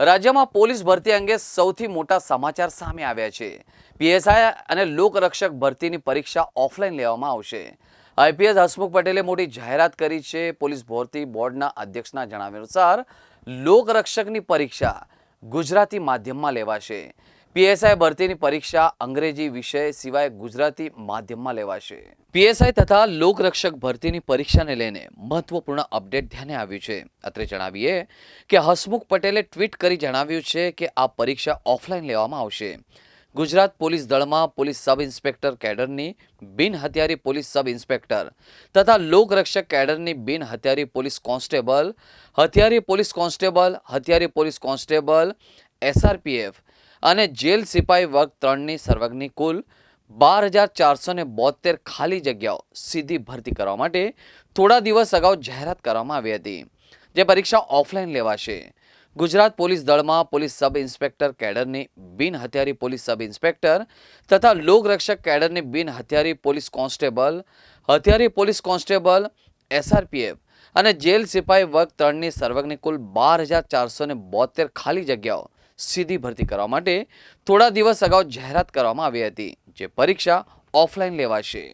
રાજ્યમાં પોલીસ ભરતી અંગે સૌથી મોટા સમાચાર સામે આવ્યા છે. પીએસઆઈ અને લોકરક્ષક ભરતીની પરીક્ષા ઓફલાઈન લેવામાં આવશે. આઈપીએસ હસમુખ પટેલે મોટી જાહેરાત કરી છે. પોલીસ ભરતી બોર્ડના અધ્યક્ષના જણાવ્યા અનુસાર લોકરક્ષકની પરીક્ષા ગુજરાતી માધ્યમમાં લેવાશે. પીએસઆઈ ભરતીની પરીક્ષા અંગ્રેજી વિષય સિવાય ગુજરાતી માધ્યમમાં લેવાશે. પીએસઆઈ તથા લોકરક્ષક ભરતીની પરીક્ષાને લઈને મહત્વપૂર્ણ અપડેટ ધ્યાને આવ્યું છે. અત્રે જણાવીએ કે હસમુખ પટેલે ટ્વીટ કરી જણાવ્યું છે કે આ પરીક્ષા ઓફલાઈન લેવામાં આવશે. ગુજરાત પોલીસ દળમાં પોલીસ સબ ઇન્સ્પેક્ટર કેડરની બિન હથિયારી પોલીસ સબ ઇન્સ્પેક્ટર તથા લોકરક્ષક કેડરની બિન હથિયારી પોલીસ કોન્સ્ટેબલ, હથિયારી પોલીસ કોન્સ્ટેબલ, હથિયારી પોલીસ કોન્સ્ટેબલ, એસઆરપીએફ અને જેલ સિપાઈ વર્ગ ત્રણની સર્વગની કુલ બાર હજાર ચારસો ને બોતેર ખાલી જગ્યાઓ સીધી ભરતી કરવા માટે થોડા દિવસ અગાઉ જાહેરાત કરવામાં આવી હતી, જે પરીક્ષા ઓફલાઈન લેવાશે. ગુજરાત પોલીસ દળમાં પોલીસ સબ ઇન્સ્પેક્ટર કેડરની બિન હથિયારી પોલીસ સબ ઇન્સ્પેક્ટર તથા લોકરક્ષક કેડરની બિન હથિયારી પોલીસ કોન્સ્ટેબલ, હથિયારી પોલીસ કોન્સ્ટેબલ, એસઆરપીએફ અને જેલ સિપાઈ વર્ગ ત્રણની સર્વગની કુલ બાર હજાર ચારસો ને બોતેર ખાલી જગ્યાઓ સીધી ભરતી કરવા માટે થોડા દિવસ અગાઉ જાહેરાત કરવામાં આવી હતી, જે પરીક્ષા ઓફલાઈન લેવાશે.